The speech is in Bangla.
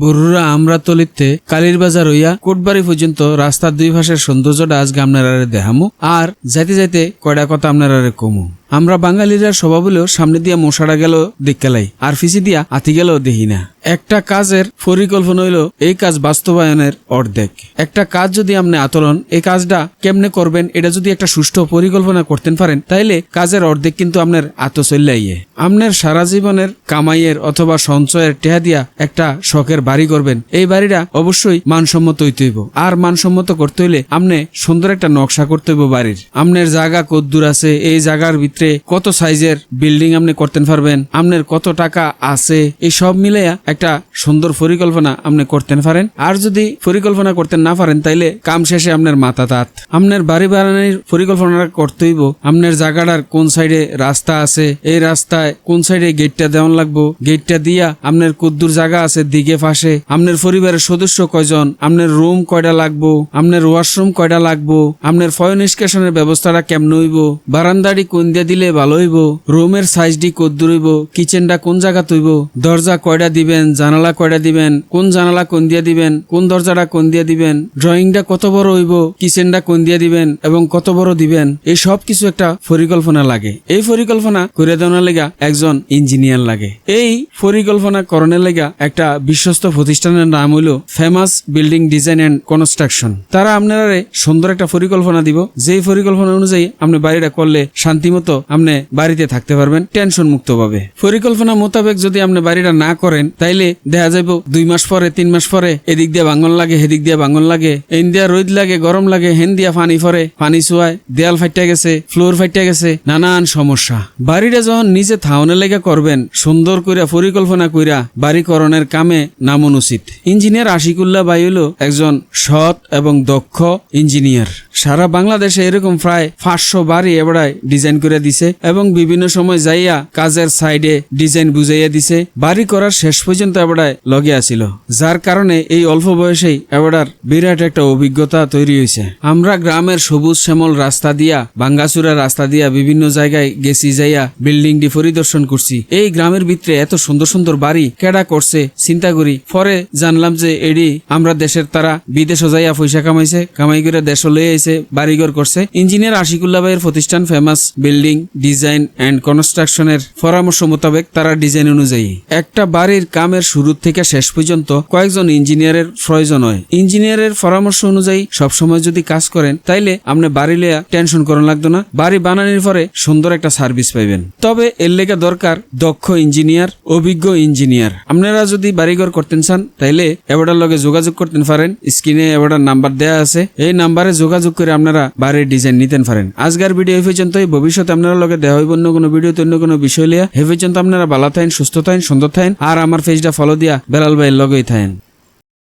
বরুরা আমরা তলিতে কালীর বাজার হইয়া কোটবাড়ি পর্যন্ত রাস্তার দুই পাশের সৌন্দর্যটা আজকে আপনারা দেখামু, আর যাইতে যাইতে কয়টা কথা আপনারা কমু। আমরা বাঙালিরা স্বভাব হলেও সামনে দিয়া মশারা গেল দেখকালাই আর ফিসি দিয়া আতি গেলেও দেখি না একটা কাজের পরিকল্পনা হইল এই কাজ বাস্তবায়নের অর্ধেক। একটা কাজ যদি আপনি আতরণ এই কাজটা কেমনে করবেন, এটা যদি একটা সুষ্ঠু পরিকল্পনা করতেন পারেন, তাইলে কাজের অর্ধেক কিন্তু আপনার আত চল্লাইয়ে আপনার সারা জীবনের কামাইয়ের অথবা সঞ্চয়ের টেহা দিয়া একটা শখের বাড়ি করবেন, এই বাড়িটা অবশ্যই মানসম্মত হইতে হইব। আর মানসম্মত করতে হইলে আপনি সুন্দর একটা নকশা করতে হইব বাড়ির। আপনার জায়গা কদ্দূর আছে, এই জায়গার ভিতরে কত সাইজের বিল্ডিং আপনি করতে পারবেন, আপনার কত টাকা আছে এই সব মিলাইয়া একটা সুন্দর পরিকল্পনা আপনি করতে পারেন। আর যদি পরিকল্পনা করতে না পারেন, তাইলে কাম শেষে আপনার মাথা তাত। আপনার বাড়ি বানানোর পরিকল্পনা করতে হইব, আপনার জায়গাটার কোন সাইডে রাস্তা আছে, এই রাস্তায় কোন সাইডে গেটটা দেওয়ান লাগবো, গেটটা দিয়া আপনার কুদ্দুর জায়গা আছে দিকে পাশে, আপনার পরিবারের সদস্য কয়জন, আপনার রুম কয়টা লাগবো, আপনার ওয়াশরুম কয়টা লাগবো, আপনার ফয় নিষ্কাশনের ব্যবস্থাটা কেমন হইব, বারান্দাটি কোন দিয়ে দিলে ভালো হইব। রুমের সাইজটি কদ্দুর হইব। কিচেনটা কোন জায়গা তৈব? দরজা কয়টা দিবেন? জানালা কয়টা দিবেন? কোন জানালা কোন দিয়া দিবেন? কোন দরজাটা কোন দিয়া দিবেন? ড্রয়িংটা কত বড় হইব? কিচেনটা কোন দিয়া দিবেন? এবং কত বড় দিবেন? এই সব কিছু একটা পরিকল্পনা লাগে। এই পরিকল্পনা করে দেওয়ার লেগা একজন ইঞ্জিনিয়ার লাগে। এই পরিকল্পনা করণের লেগা একটা বিশ্বস্ত প্রতিষ্ঠানের নাম হইল famous building design and construction. তারা আপনারা সুন্দর একটা পরিকল্পনা দিব। যেই পরিকল্পনা অনুযায়ী আপনি বাড়িটা করলে শান্তিমতো আপনি বাড়িতে থাকতে পারবেন টেনশন মুক্ত ভাবে পরিকল্পনা মোতাবেক যদি আপনি বাড়িটা না করেন, তাইলে দেখা যাইব দুই মাস পরে, তিন মাস পরে, এদিক দিয়ে ভাঙন লাগে হেদিক দিয়ে ভাঙন লাগে, এন দিয়া রোদ লাগে, গরম লাগে, হেন দিয়া পানি পরে, পানি চুয়ায়, দেয়াল ফাইটা গেছে, ফ্লোর ফাইটা গেছে, নানান সমস্যা। বাড়িটা যখন নিজে থাউনে লেগে করবেন, সুন্দর কইরা, পরিকল্পনা কইরা, বাড়িকরণের কামে নামন উচিত ইঞ্জিনিয়ার আশিকুল্লাহ বাই হলো একজন সৎ এবং দক্ষ ইঞ্জিনিয়ার। সারা বাংলাদেশে এরকম প্রায় পাঁচশো বাড়ি এবারায় ডিজাইন করে দিছে এবং বিভিন্ন সময় যাইয়া কাজের সাইডে ডিজাইন বুঝাইয়া দিছে। বাড়ি করার শেষ পর্যন্ত এবারায় লগে আসিল যার কারণে এই অল্প বয়সেই এবারার বিরাট একটা অভিজ্ঞতা তৈরি হয়েছে আমরা গ্রামের সবুজ শ্যামল রাস্তা দিয়া বাঙ্গাসুরা রাস্তা দিয়া বিভিন্ন জায়গায় গেছি যাইয়া বিল্ডিংটি পরিদর্শন করছি। এই গ্রামের ভিতরে এত সুন্দর সুন্দর বাড়ি কেডা করছে, চিন্তা করি। পরে জানলাম যে এডি আমরা দেশের তারা বিদেশে যাইয়া পয়সা কামাইছে, কামাই করে দেশ লয়ে আইছে, বাড়িঘর করছে। ইঞ্জিনিয়ার আশিকুল্লাহ ভাইয়ের প্রতিষ্ঠান ফেমাস বিল্ডিং ডিজাইন এন্ড কনস্ট্রাকশনের পরামর্শ মোতাবেক তারা ডিজাইন অনুযায়ী একটা বাড়ির কামের শুরু থেকে শেষ পর্যন্ত কয়েকজন ইঞ্জিনিয়ারের প্রয়োজন হয়। ইঞ্জিনিয়ারের পরামর্শ অনুযায়ী সবসময় যদি কাজ করেন, তাইলে আপনি বাড়ি লেয়া টেনশন করার লাগতো না। বাড়ি বানানোর পরে সুন্দর একটা সার্ভিস পাইবেন। তবে এর লেগে দরকার দক্ষ ইঞ্জিনিয়ার অভিজ্ঞ ইঞ্জিনিয়ার আপনারা যদি বাড়িঘর করতেন চান, তাইলে এবারটার লগে যোগাযোগ করতেন পারেন। স্ক্রিনে এবারটার নাম্বার দেয়া আছে। এই নাম্বারে যোগাযোগ করে আপনারা বাড়ির ডিজাইন নিতেন পারেন। আজকের ভিডিও এই পর্যন্তই। ভবিষ্যতে আপনারা লগে দেওয়া হইব অন্য কোনো ভিডিওতে অন্য কোনো বিষয় লিয়া। হে পর্যন্ত আপনারা ভালো থাকেন সুস্থ থাকেন সুন্দর থাকেন আর আমার ফেসটা ফলো দিয়া বেলাল ভাইয়ের লগেই থাকেন